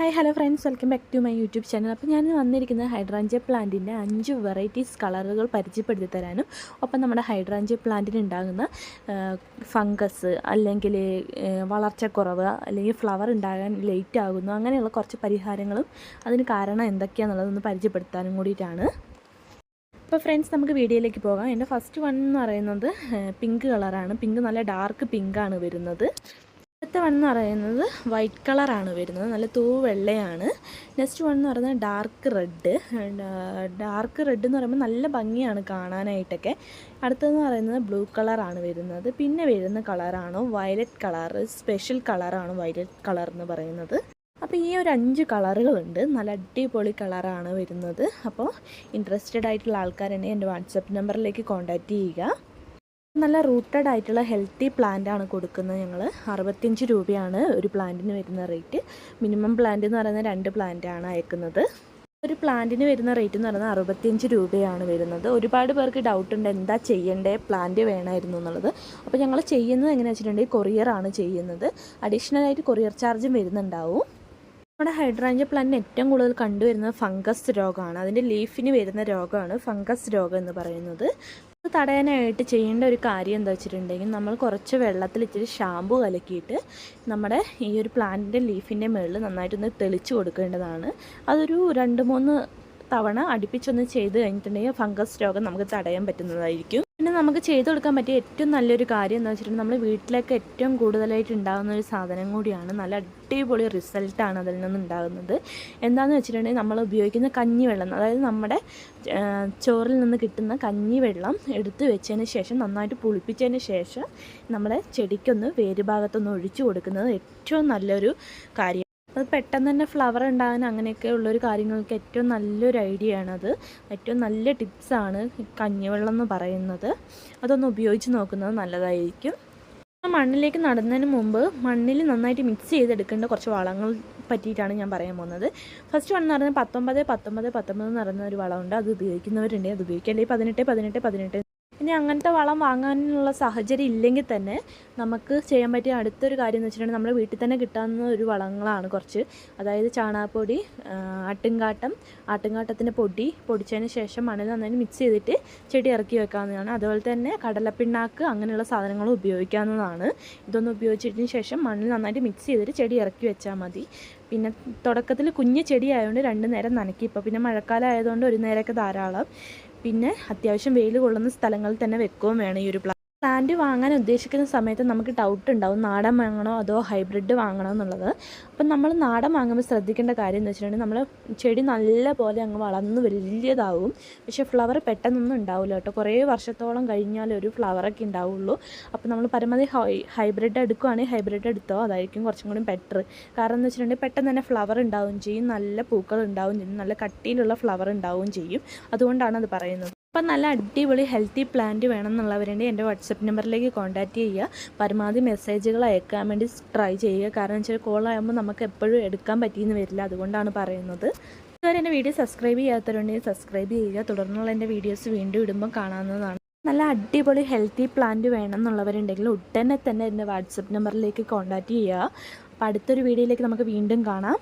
Hi hello friends welcome back to my YouTube channel അപ്പോൾ ഞാൻ വന്നിരിക്കുന്നത് ഹൈഡ്രാഞ്ചിയ പ്ലാന്റിന്റെ അഞ്ച് വെറൈറ്റീസ് കളറുകൾ പരിചയപ്പെടുത്തി തരാനും. ഒപ്പം നമ്മുടെ ഹൈഡ്രാഞ്ചിയ പ്ലാന്റിന് ഉണ്ടാകുന്ന ഫംഗസ് അല്ലെങ്കിൽ വളർച്ചക്കുറവ് അല്ലെങ്കിൽ ഫ്ലവർ ഉണ്ടാകാൻ ലേറ്റ് ആകുന്നു. അങ്ങനെയുള്ള കുറച്ച് പരിഹാരങ്ങളും അതിന് കാരണം എന്തൊക്കെയാണെന്നുള്ളതൊന്ന് പരിചയപ്പെടുത്താനും കൂടിയിട്ടാണ്. അപ്പോൾ ഫ്രണ്ട്സ് നമുക്ക് വീഡിയോയിലേക്ക് പോകാം. എന്റെ ഫസ്റ്റ് വൺ എന്ന് പറയുന്നത് പിങ്ക് കളറാണ് പിങ്ക് നല്ല ഡാർക്ക് പിങ്കാണ് വരുന്നത്. അടുത്ത വൺ എന്ന് പറയുന്നത് വൈറ്റ് കളറാണ് വരുന്നത്. നല്ല തൂ വെള്ളയാണ്. നെക്സ്റ്റ് വൺ എന്ന് പറയുന്നത് ഡാർക്ക് റെഡ് ഡാർക്ക് റെഡ് എന്ന് പറയുമ്പോൾ നല്ല ഭംഗിയാണ് കാണാനായിട്ടൊക്കെ. അടുത്തതെന്ന് പറയുന്നത് ബ്ലൂ കളറാണ് വരുന്നത്. പിന്നെ വരുന്ന കളറാണ് വയലറ്റ് കളർ സ്പെഷ്യൽ കളറാണ് വയലറ്റ് കളർ എന്ന് പറയുന്നത്. അപ്പോൾ ഈ ഒരു അഞ്ച് കളറുകളുണ്ട് നല്ല അടിപൊളി കളറാണ് വരുന്നത്. അപ്പോൾ ഇൻട്രസ്റ്റഡ് ആയിട്ടുള്ള ആൾക്കാരെന്നെ എന്റെ വാട്സപ്പ് നമ്പറിലേക്ക് കോൺടാക്റ്റ് ചെയ്യുക. നല്ല റൂട്ടഡ് ആയിട്ടുള്ള ഹെൽത്തി പ്ലാന്റ് ആണ് കൊടുക്കുന്നത് ഞങ്ങൾ അറുപത്തിയഞ്ച് രൂപയാണ് ഒരു പ്ലാന്റിന് വരുന്ന റേറ്റ് മിനിമം പ്ലാന്റ് എന്ന് പറയുന്നത് രണ്ട് പ്ലാന്റ് ആണ് അയക്കുന്നത്. ഒരു പ്ലാന്റിന് വരുന്ന റേറ്റ് എന്ന് പറയുന്നത് അറുപത്തിയഞ്ച് രൂപയാണ് വരുന്നത്. ഒരുപാട് പേർക്ക് ഡൗട്ട് ഉണ്ട് എന്താ ചെയ്യേണ്ടേ പ്ലാന്റ് വേണമായിരുന്നു എന്നുള്ളത്. അപ്പോൾ ഞങ്ങൾ ചെയ്യുന്നത് എങ്ങനെയാണെന്ന് വെച്ചിട്ടുണ്ടെങ്കിൽ കൊറിയറാണ് ചെയ്യുന്നത്. അഡീഷണൽ ആയിട്ട് കൊറിയർ ചാർജും വരുന്നുണ്ടാവും. നമ്മുടെ ഹൈഡ്രാഞ്ച പ്ലാന്റിന് ഏറ്റവും കൂടുതൽ കണ്ടുവരുന്നത് ഫംഗസ് രോഗമാണ്. അതിന്റെ ലീഫിന് വരുന്ന രോഗമാണ് ഫംഗസ് രോഗം എന്ന് പറയുന്നത്. തടയാനായിട്ട് ചെയ്യേണ്ട ഒരു കാര്യം എന്താ വെച്ചിട്ടുണ്ടെങ്കിൽ നമ്മൾ കുറച്ച് വെള്ളത്തിൽ ഇച്ചിരി ഷാമ്പു കലക്കിയിട്ട് നമ്മുടെ ഈ ഒരു പ്ലാന്റിന്റെ ലീഫിന്റെ മുകളിൽ നന്നായിട്ടൊന്ന് തെളിച്ച് കൊടുക്കേണ്ടതാണ്. അതൊരു രണ്ട് മൂന്ന് തവണ അടുപ്പിച്ചൊന്ന് ചെയ്ത് കഴിഞ്ഞിട്ടുണ്ടെങ്കിൽ ഫംഗസ് രോഗം നമുക്ക് തടയാൻ പറ്റുന്നതായിരിക്കും. പിന്നെ നമുക്ക് ചെയ്തു കൊടുക്കാൻ പറ്റിയ ഏറ്റവും നല്ലൊരു കാര്യം എന്ന് വെച്ചിട്ടുണ്ടെങ്കിൽ നമ്മൾ വീട്ടിലൊക്കെ ഏറ്റവും കൂടുതലായിട്ട് ഉണ്ടാകുന്ന ഒരു സാധനം കൂടിയാണ് നല്ല അടിപൊളി റിസൾട്ടാണ് അതിൽ നിന്ന് ഉണ്ടാകുന്നത്. എന്താണെന്ന് വെച്ചിട്ടുണ്ടെങ്കിൽ നമ്മൾ ഉപയോഗിക്കുന്ന കഞ്ഞിവെള്ളം അതായത് നമ്മുടെ ചോറിൽ നിന്ന് കിട്ടുന്ന കഞ്ഞിവെള്ളം എടുത്തു വെച്ചതിന് ശേഷം നന്നായിട്ട് പുളിപ്പിച്ചതിന് ശേഷം നമ്മുടെ ചെടിക്കൊന്ന് വേരുഭാഗത്തൊന്ന് ഒഴിച്ചു കൊടുക്കുന്നത് ഏറ്റവും നല്ലൊരു കാര്യം അത് പെട്ടെന്ന് തന്നെ ഫ്ലവർ ഉണ്ടാകാൻ അങ്ങനെയൊക്കെ ഉള്ളൊരു കാര്യങ്ങൾക്ക് ഏറ്റവും നല്ലൊരു ഐഡിയ ആണത്. ഏറ്റവും നല്ല ടിപ്സാണ് കഞ്ഞിവെള്ളം എന്ന് പറയുന്നത്. അതൊന്ന് ഉപയോഗിച്ച് നോക്കുന്നത് നല്ലതായിരിക്കും. മണ്ണിലേക്ക് നടുന്നതിന് മുമ്പ് മണ്ണിൽ നന്നായിട്ട് മിക്സ് ചെയ്തെടുക്കേണ്ട കുറച്ച് വളങ്ങൾ പറ്റിയിട്ടാണ് ഞാൻ പറയാൻ പോകുന്നത്. ഫസ്റ്റ് വൺ എന്ന് പറയുന്നത് പത്തൊമ്പത് പത്തൊമ്പത് പത്തൊമ്പത് എന്ന് പറയുന്ന ഒരു വളമുണ്ട്. അത് ഉപയോഗിക്കുന്നവരുണ്ട് അത് അല്ലെങ്കിൽ പതിനെട്ട് പതിനെട്ട് പതിനെട്ട് ഇനി അങ്ങനത്തെ വളം വാങ്ങാനുള്ള സാഹചര്യം ഇല്ലെങ്കിൽ തന്നെ നമുക്ക് ചെയ്യാൻ പറ്റിയ അടുത്തൊരു കാര്യം എന്ന് വെച്ചിട്ടുണ്ടെങ്കിൽ നമ്മുടെ വീട്ടിൽ തന്നെ കിട്ടാവുന്ന ഒരു വളങ്ങളാണ് കുറച്ച്. അതായത് ചാണകപ്പൊടി ആട്ടുംകാട്ടം ആട്ടുംകാട്ടത്തിന്റെ പൊടി പൊടിച്ചതിന് ശേഷം മണ്ണിൽ നന്നായി മിക്സ് ചെയ്തിട്ട് ചെടി ഇറക്കി വെക്കാവുന്നതാണ്. അതുപോലെ തന്നെ കടലപ്പിണ്ണാക്ക് അങ്ങനെയുള്ള സാധനങ്ങളും ഉപയോഗിക്കാവുന്നതാണ്. ഇതൊന്നും ഉപയോഗിച്ചതിന് ശേഷം മണ്ണിൽ നന്നായിട്ട് മിക്സ് ചെയ്തിട്ട് ചെടി ഇറക്കി വെച്ചാൽ മതി. പിന്നെ തുടക്കത്തിൽ കുഞ്ഞ് ചെടി ആയതുകൊണ്ട് രണ്ട് നേരം നനയ്ക്കും. ഇപ്പോൾ പിന്നെ മഴക്കാലം ആയതുകൊണ്ട് ഒരു നേരമൊക്കെ ധാരാളം. പിന്നെ അത്യാവശ്യം വെയിൽ കൊള്ളുന്ന സ്ഥലങ്ങളിൽ തന്നെ വെക്കുകയും വേണം ഈ ഒരു പ്ലാന്റ് വാങ്ങാൻ ഉദ്ദേശിക്കുന്ന സമയത്ത് നമുക്ക് ഡൗട്ട് ഉണ്ടാവും നാടൻ വാങ്ങണോ അതോ ഹൈബ്രിഡ് വാങ്ങണോ എന്നുള്ളത്. അപ്പം നമ്മൾ നാടൻ വാങ്ങുമ്പോൾ ശ്രദ്ധിക്കേണ്ട കാര്യം എന്ന് വെച്ചിട്ടുണ്ടെങ്കിൽ നമ്മൾ ചെടി നല്ല പോലെ അങ്ങ് വളർന്ന് വലിയതാവും. പക്ഷേ ഫ്ലവർ പെട്ടെന്നൊന്നും ഉണ്ടാവില്ല കേട്ടോ. കുറേ വർഷത്തോളം കഴിഞ്ഞാൽ ഒരു ഫ്ലവറൊക്കെ ഉണ്ടാവുള്ളൂ. അപ്പോൾ നമ്മൾ പരമാവധി ഹൈ ഹൈബ്രിഡ് എടുക്കുകയാണെങ്കിൽ ഹൈബ്രിഡ് എടുത്തോ അതായിരിക്കും കുറച്ചും കൂടി ബെറ്റർ കാരണം എന്ന് വെച്ചിട്ടുണ്ടെങ്കിൽ പെട്ടെന്ന് തന്നെ ഫ്ലവർ ഉണ്ടാവുകയും ചെയ്യും. നല്ല പൂക്കൾ ഉണ്ടാവുകയും ചെയ്യും. നല്ല കട്ടിയിലുള്ള ഫ്ലവർ ഉണ്ടാവുകയും ചെയ്യും. അതുകൊണ്ടാണ് അത് പറയുന്നത്. അപ്പം നല്ല അടിപൊളി ഹെൽത്തി പ്ലാന്റ് വേണം വേണമെന്നുള്ളവരുണ്ട് എന്റെ വാട്സപ്പ് നമ്പറിലേക്ക് കോൺടാക്റ്റ് ചെയ്യുക. പരമാവധി മെസ്സേജുകൾ അയക്കാൻ വേണ്ടി ട്രൈ ചെയ്യുക. കാരണം വെച്ചാൽ കോൾ ആകുമ്പോൾ നമുക്ക് എപ്പോഴും എടുക്കാൻ പറ്റിയെന്ന് വരില്ല. അതുകൊണ്ടാണ് പറയുന്നത്. ഇതുവരെ എന്റെ വീഡിയോ സബ്സ്ക്രൈബ് ചെയ്യാത്തവരുണ്ടെങ്കിൽ സബ്സ്ക്രൈബ് ചെയ്യുക. തുടർന്നുള്ള എന്റെ വീഡിയോസ് വീണ്ടും ഇടുമ്പോൾ കാണാവുന്നതാണ്. നല്ല അടിപൊളി ഹെൽത്തി പ്ലാന്റ് വേണം എന്നുള്ളവരുണ്ടെങ്കിൽ ഉടനെ തന്നെ എന്റെ വാട്സപ്പ് നമ്പറിലേക്ക് കോൺടാക്റ്റ് ചെയ്യുക. അപ്പോൾ അടുത്തൊരു വീഡിയോയിലേക്ക് നമുക്ക് വീണ്ടും കാണാം.